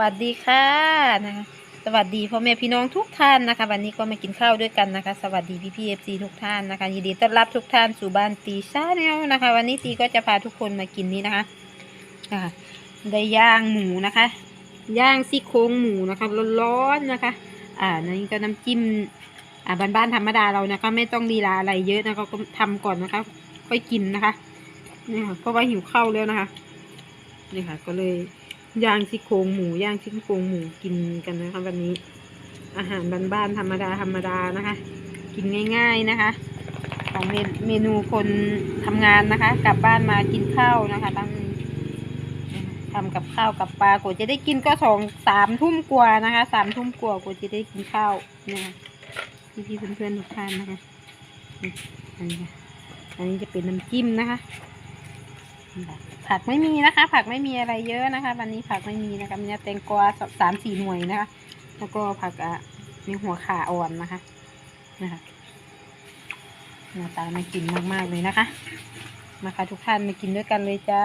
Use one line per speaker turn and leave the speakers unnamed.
วัสดีค่ะนะคะสวัสดีพ่อแม่พี่น้องทุกท่านนะคะ วันนี้ก็มากินข้าวด้วยกันนะคะ สวัสดีพี่พีเอฟซีทุกท่านนะคะยินดีต้อนรับทุกท่านสู่บ้านตีชาแนลนะคะ วันนี้ตีก็จะพาทุกคนมากินนี้นะคะอ่าได้ย่างหมูนะคะ ย่างซี่โครงหมูนะคะร้อนๆนะคะ อ่านี่ก็น้ำจิ้มอ่าบ้านๆธรรมดาเรานะคะ ไม่ต้องลีลาอะไรเยอะนะคะก็ทำก่อนนะคะ ค่อยกินนะคะนี่ค่ะเพราะว่าหิวข้าวแล้วนะคะนี่ค่ะ ก็เลย ย่างซี่โครงหมูย่างซี่โครงหมูกินกันนะคะวันนี้ อาหารบ้านๆธรรมดาธรรมดานะคะ กินง่าย ๆนะคะ ของเมนเมนูคนทำงานนะคะ กลับบ้านมากินข้าวนะคะตั้งทำกับข้าวกับปลากว่าจะได้กินก็สองสามทุ่มกว่านะคะสามทุ่มกว่ากว่าจะได้กินข้าวนะคะพี่ๆเพื่อนๆทุกท่านนะคะอันนี้ค่ะอันนี้จะเป็นน้ำจิ้มนะคะ ผักไม่มีนะคะ ผักไม่มีอะไรเยอะนะคะ วันนี้ผักไม่มีนะคะมีแตงกวาสามสี่หน่วยนะคะ แล้วก็ผักอะมีหัวขาอ่อนนะคะนะคะหน้าตามากินมากๆเลยนะคะ มาค่ะทุกท่านมากินด้วยกันเลยจ้า